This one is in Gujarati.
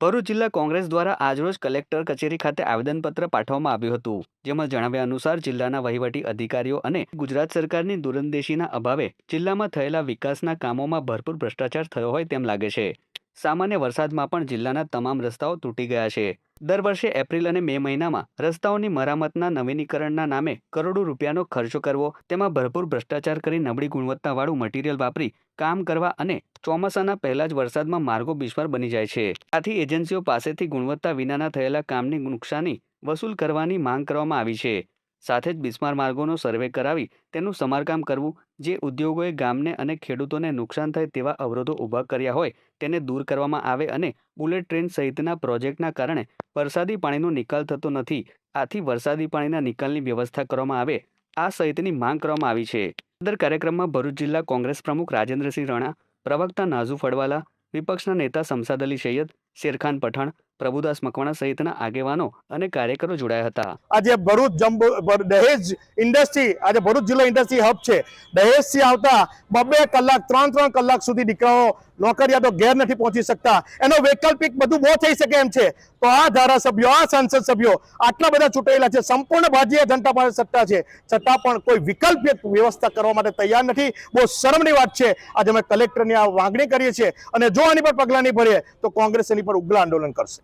ભરૂચ જિલ્લા કોંગ્રેસ દ્વારા આજરોજ કલેક્ટર કચેરી ખાતે આવેદનપત્ર પાઠવવામાં આવ્યું હતું, જેમાં જણાવ્યા અનુસાર જિલ્લાના વહીવટી અધિકારીઓ અને ગુજરાત સરકારની દૂરંદેશીના અભાવે જિલ્લામાં થયેલા વિકાસના કામોમાં ભરપૂર ભ્રષ્ટાચાર થયો હોય તેમ લાગે છે. સામાન્ય વરસાદમાં પણ જિલ્લાના તમામ રસ્તાઓ તૂટી ગયા છે. દર વર્ષે એપ્રિલ અને મે મહિનામાં રસ્તાઓની મરામતના નવીનીકરણના નામે કરોડો રૂપિયાનો ખર્ચો કરવો, તેમાં ભરપૂર ભ્રષ્ટાચાર કરી નબળી ગુણવત્તાવાળું મટીરીયલ વાપરી, કામ કરવા અને ચોમાસાના પહેલા જ વરસાદમાં માર્ગો બિસ્માર બની જાય છે. આથી એજન્સીઓ પાસેથી ગુણવત્તા વિનાના થયેલા કામની નુકસાની વસૂલ કરવાની માંગ કરવામાં આવી છે. સાથે જ બિસ્માર માર્ગોનો સર્વે કરાવી તેનું સમારકામ કરવું, જે ઉદ્યોગોએ ગામને અને ખેડૂતોને નુકસાન થાય તેવા અવરોધો ઊભા કર્યા હોય, તેને દૂર કરવામાં આવે અને બુલેટ ટ્રેન સહિતના પ્રોજેક્ટના કારણે વરસાદી પાણીનો નિકાલ થતો નથી. આથી વરસાદી પાણીના નિકાલની વ્યવસ્થા કરવામાં આવે. આ સહિતની માંગ કરવામાં આવી છે. સદર કાર્યક્રમમાં ભરૂચ જિલ્લા કોંગ્રેસ પ્રમુખ રાજેન્દ્રસિંહ રાણા, પ્રવક્તા નાઝુ ફળવાલા વિપક્ષના નેતા સમસાદ અલી સૈયદ શેરખાન પઠાણ, પ્રભુદાસ મકવાણા સહિતના આગેવાનો અને કાર્યકરો જોડાયા હતા. આજે ભરૂચ જંબુ દહેજ ઇન્ડસ્ટ્રી, આજે ભરૂચ જિલ્લો ઇન્ડસ્ટ્રી હબ છે. દહેજથી આવતા બબે કલાક, ત્રણ ત્રણ કલાક સુધી દીકરાઓ નોકરિયાતો ઘેર નથી પહોંચી શકતા. એનો વૈકલ્પિક બધું બહુ થઈ શકે એમ છે. તો આ ધારાસભ્યો, આ સાંસદ સભ્યો આટલા બધા ચૂંટાયેલા છે. સંપૂર્ણ ભારતીય જનતા પાર્ટી સત્તા છે. છતાં પણ કોઈ વિકલ્પિક વ્યવસ્થા કરવા માટે તૈયાર નથી. બહુ શરમની વાત છે. આજે અમે કલેક્ટરની આ માંગણી કરીએ છીએ. અને જો આની પર પગલાં નહીં ભરીએ, તો કોંગ્રેસ પર ઉગ્ર આંદોલન કરશે.